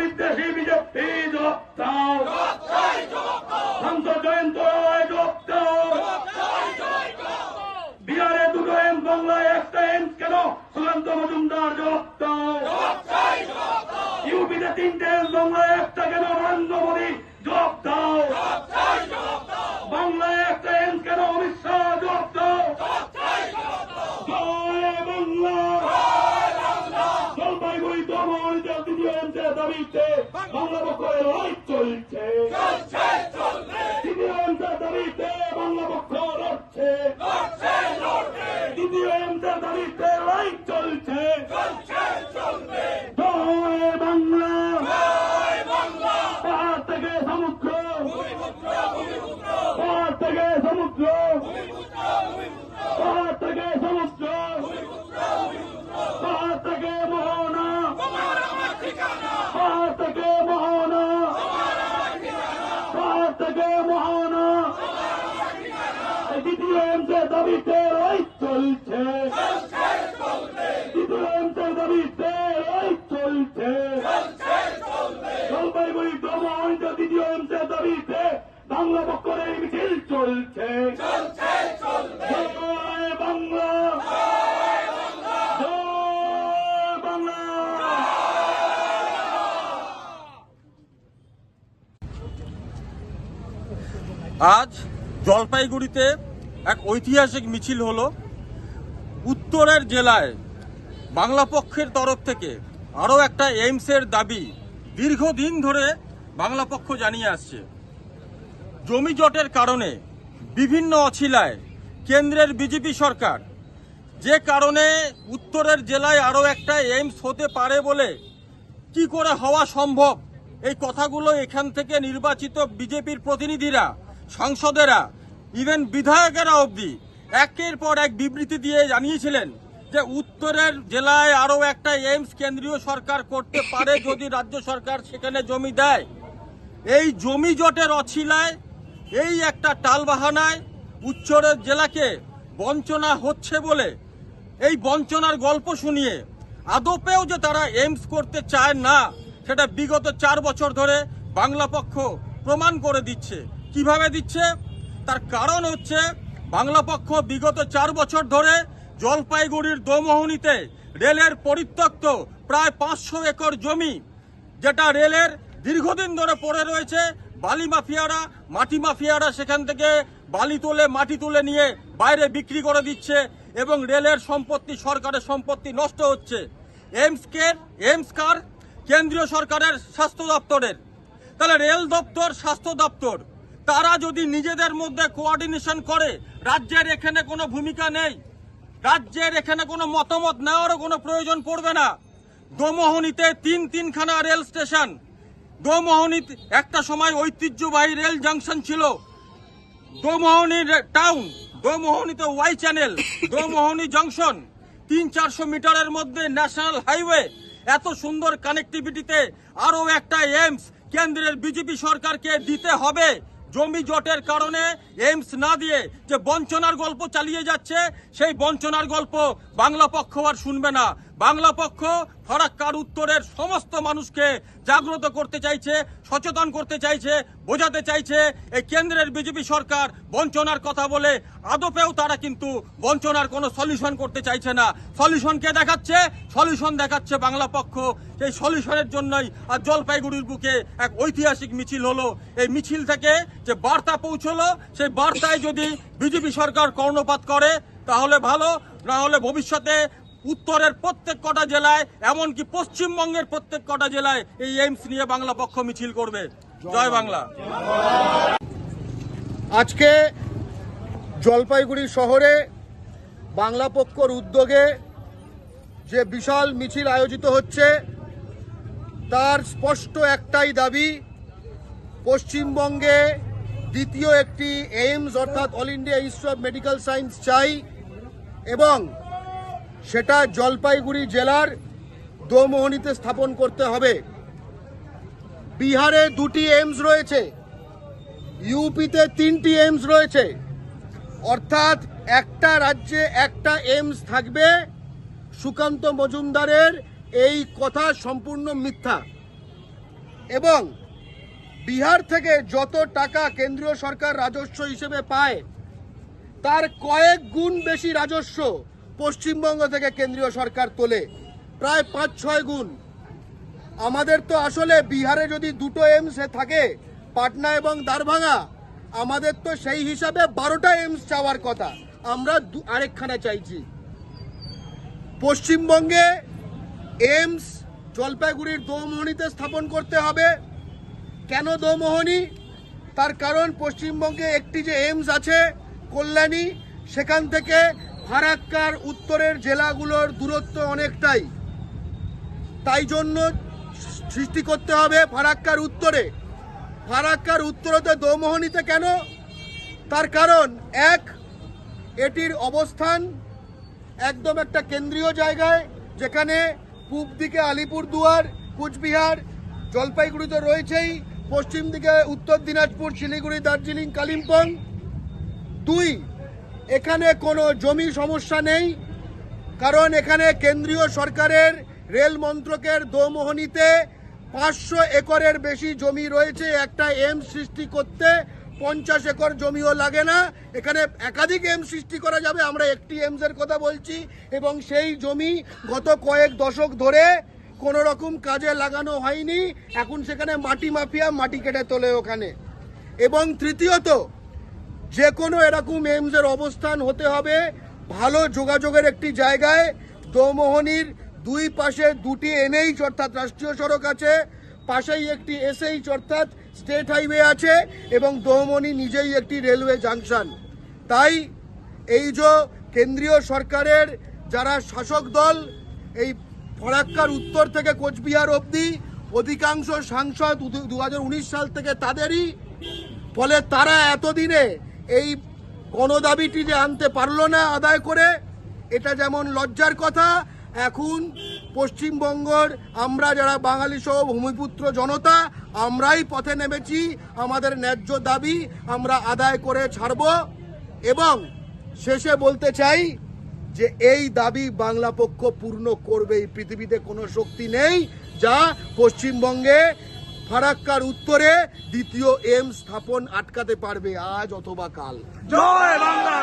বিদ্বেষী বিজেপি জবাব জয়ন্ত বিহারে দুটো এম বাংলায় একটা এম কেন? সুকান্ত মজুমদার ইউপিতে তিনটে এম বাংলায় একটা কেন? নরেন্দ্র মোদী জবাব দাও বাংলায় একটা এম কেন? অমিত শাহ জবাব দাও জয় বাংলা জলপাইগুড়ি দমনিতে দ্বিতীয় অঞ্চলের দাবিতে বাংলা পক্ষের লড়াই চলছে দ্বিতীয় অঞ্চলের দাবিতে বাংলা পক্ষ লড়ছে দ্বিতীয় অঞ্চলের দাবিতে লড়াই চলছে জয় বাংলা পাহাড় থেকে সমুদ্র পাহাড় থেকে সমুদ্র পাহাড় থেকে সমুদ্র পাহাড় থেকে মোহনা পাহাড় থেকে মহানা। পাহাড় থেকে মহানা দ্বিতীয় অংশের দাবিতে লড়াই চলছে দ্বিতীয় অংশের দাবিতে লড়াই চলছে জলপাইগুড়ি দমহিত দ্বিতীয় অংশের দাবিতে বাংলা পক্ষের এই মিছিল চলছে জয় বাংলা জয় বাংলা আজ জলপাইগুড়িতে এক ঐতিহাসিক মিছিল হলো। উত্তরের জেলায় বাংলা পক্ষের তরফ থেকে আরও একটা এইমসের দাবি দীর্ঘদিন ধরে বাংলা পক্ষ জানিয়ে আসছে। জমি জটের কারণে বিভিন্ন অছিলায় কেন্দ্রের বিজেপি সরকার যে কারণে উত্তরের জেলায় আরও একটা এইমস হতে পারে বলে কি করে হওয়া সম্ভব? এই কথাগুলো এখান থেকে নির্বাচিত বিজেপির প্রতিনিধিরা সাংসদেরা ইভেন বিধায়কেরা অবধি একের পর এক বিবৃতি দিয়ে জানিয়েছিলেন যে উত্তরের জেলায় আরও একটা এইমস কেন্দ্রীয় সরকার করতে পারে যদি রাজ্য সরকার সেখানে জমি দেয়। এই জমি জটের অছিলায়, এই একটা টালবাহানায় উচ্চরের জেলাকে বঞ্চনা হচ্ছে বলে এই বঞ্চনার গল্প শুনিয়ে আদপেও যে তারা এইমস করতে চায় না, সেটা বিগত চার বছর ধরে বাংলা পক্ষ প্রমাণ করে দিচ্ছে। কীভাবে দিচ্ছে? তার কারণ হচ্ছে বাংলা পক্ষ বিগত চার বছর ধরে জলপাইগুড়ির দোমোহনীতে রেলের পরিত্যক্ত প্রায় পাঁচশো একর জমি, যেটা রেলের দীর্ঘদিন ধরে পড়ে রয়েছে, বালি মাফিয়ারা, মাটি মাফিয়ারা সেখান থেকে বালি তুলে, মাটি তুলে নিয়ে বাইরে বিক্রি করে দিচ্ছে এবং রেলের সম্পত্তি, সরকারের সম্পত্তি নষ্ট হচ্ছে। এইমসকে এইমস কার? কেন্দ্রীয় সরকারের স্বাস্থ্য দপ্তরের। তাহলে রেল দপ্তর, স্বাস্থ্য দপ্তর তারা যদি নিজেদের মধ্যে কোঅর্ডিনেশন করে, রাজ্যের এখানে কোনো ভূমিকা নেই। রাজ্যের এখানে কোনো মতামত নেওয়ারও কোনো প্রয়োজন পড়বে না। দোমোহনীতে তিন তিনখানা রেল স্টেশন। দোমোহনী একটা সময় ঐতিহ্যবাহী রেল জাংশন ছিল। দোমোহনী টাউন দোমোহনীতে ওয়াই চ্যানেল দোমোহনী জংশন তিন চারশো মিটারের মধ্যে ন্যাশনাল হাইওয়ে এত সুন্দর কানেক্টিভিটিতে আরও একটা এইমস কেন্দ্রের বিজেপি সরকারকে দিতে হবে। জমি জটের কারণে এইমস না দিয়ে যে বঞ্চনার গল্প চালিয়ে যাচ্ছে, সেই বঞ্চনার গল্প বাংলা পক্ষ আর শুনবে না। বাংলা পক্ষ ফরাক্কার উত্তরের সমস্ত মানুষকে জাগ্রত করতে চাইছে, সচেতন করতে চাইছে, বোঝাতে চাইছে। এই কেন্দ্রের বিজেপি সরকার বঞ্চনার কথা বলে আদপেও তারা কিন্তু বঞ্চনার কোনো সলিউশন করতে চাইছে না। সলিউশনকে দেখাচ্ছে? সলিউশন দেখাচ্ছে বাংলা পক্ষ। এই সলিউশনের জন্যই আর জলপাইগুড়ির বুকে এক ঐতিহাসিক মিছিল হলো। এই মিছিল থেকে যে বার্তা পৌঁছলো, সেই বার্তায় যদি বিজেপি সরকার কর্ণপাত করে, তাহলে ভালো। না হলে ভবিষ্যতে উত্তরের প্রত্যেক কটা জেলায়, এমনকি পশ্চিমবঙ্গের প্রত্যেক কটা জেলায় এই এইমস নিয়ে বাংলা পক্ষ মিছিল করবে। জয় বাংলা। আজকে জলপাইগুড়ি শহরে বাংলা পক্ষর উদ্যোগে যে বিশাল মিছিল আয়োজিত হচ্ছে, তার স্পষ্ট একটাই দাবি, পশ্চিমবঙ্গে দ্বিতীয় একটি এইমস অর্থাৎ all India institute of medical science চাই এবং সেটা জলপাইগুড়ি জেলার দোমোহনীতে স্থাপন করতে হবে। বিহারে দুটি এইমস রয়েছে, ইউপিতে তিনটি এইমস রয়েছে। অর্থাৎ একটা রাজ্যে একটা এইমস থাকবে, সুকান্ত মজুমদারের এই কথা সম্পূর্ণ মিথ্যা। এবং বিহার থেকে যত টাকা কেন্দ্রীয় সরকার রাজস্ব হিসেবে পায়, তার কয়েক গুণ বেশি রাজস্ব পশ্চিমবঙ্গ থেকে কেন্দ্রীয় সরকার তোলে, প্রায় পাঁচ, ছয় গুণ। আমাদের তো আসলে বিহারে যদি দুটো এমস থাকে, পাটনা এবং দারভাঙা আমাদের তো সেই হিসাবে বারোটা এমস চাওয়ার কথা। আমরা আরেকখানা চাইছি। পশ্চিমবঙ্গে এমস জলপাইগুড়ির দোমোহনীতে স্থাপন করতে হবে। কেন দোমোহনী? তার কারণ পশ্চিমবঙ্গে একটি যে এমস আছে, কল্যাণী, সেখান থেকে ফারাক্কার উত্তরের জেলাগুলোর দূরত্ব অনেকটাই। তাই জন্য সৃষ্টি করতে হবে ফারাক্কার উত্তরে। ফারাক্কার উত্তরতে দোমোহনীতে কেন? তার কারণ এক, এটির অবস্থান একদম একটা কেন্দ্রীয় জায়গায়, যেখানে পূব দিকে আলিপুরদুয়ার, কুচবিহার জলপাইগুড়ি তো রয়েছেই, পশ্চিম দিকে উত্তর দিনাজপুর, শিলিগুড়ি, দার্জিলিং, কালিম্পং। দুই এখানে কোনো জমি সমস্যা নেই, কারণ এখানে কেন্দ্রীয় সরকারের রেল মন্ত্রকের দোমোহনীতে পাঁচশো একরের বেশি জমি রয়েছে, একটা এম সৃষ্টি করতে পঞ্চাশ একর জমিও লাগে না। এখানে একাধিক এম সৃষ্টি করা যাবে, আমরা একটি এমস এর কথা বলছি, এবং সেই জমি গত কয়েক দশক ধরে কোনো রকম কাজে লাগানো হয়নি। এখন সেখানে মাটি মাফিয়া মাটি কেটে তোলে ওখানে। এবং তৃতীয়ত যে কোনো এরকম এমসের অবস্থান হতে হবে। ভালো যোগাযোগের একটি জায়গায়। দোমোহনীর দুই পাশে দুটি এনএইচ অর্থাৎ রাষ্ট্রীয় সড়ক আছে। পাশেই একটি এসএইচ অর্থাৎ স্টেট হাইওয়ে আছে এবং দোমোহনী নিজেই একটি রেলওয়ে জাংশন। তাই এই যে কেন্দ্রীয় সরকারের যারা শাসক দল, এই ফরাক্কার উত্তর থেকে কোচবিহার অবধি, অধিকাংশ সাংসদ দু হাজার উনিশ সাল থেকে তাদেরই। ফলে তারা এতদিনে এই গণদাবিটি যে আনতে পারল না আদায় করে, এটা যেমন লজ্জার কথা, এখন পশ্চিমবঙ্গর আমরা যারা বাঙালি সহ ভূমিপুত্র জনতা, আমরাই পথে নেমেছি, আমাদের ন্যায্য দাবি আমরা আদায় করে ছাড়ব। এবং শেষে বলতে চাই যে এই দাবি বাংলা পক্ষ পূর্ণ করবে, এই পৃথিবীতে কোনো শক্তি নেই যা পশ্চিমবঙ্গে ফারাক্কার উত্তরে দ্বিতীয় এম স্থাপন আটকাতে পারবে আজ অথবা কাল। জয় বাংলা!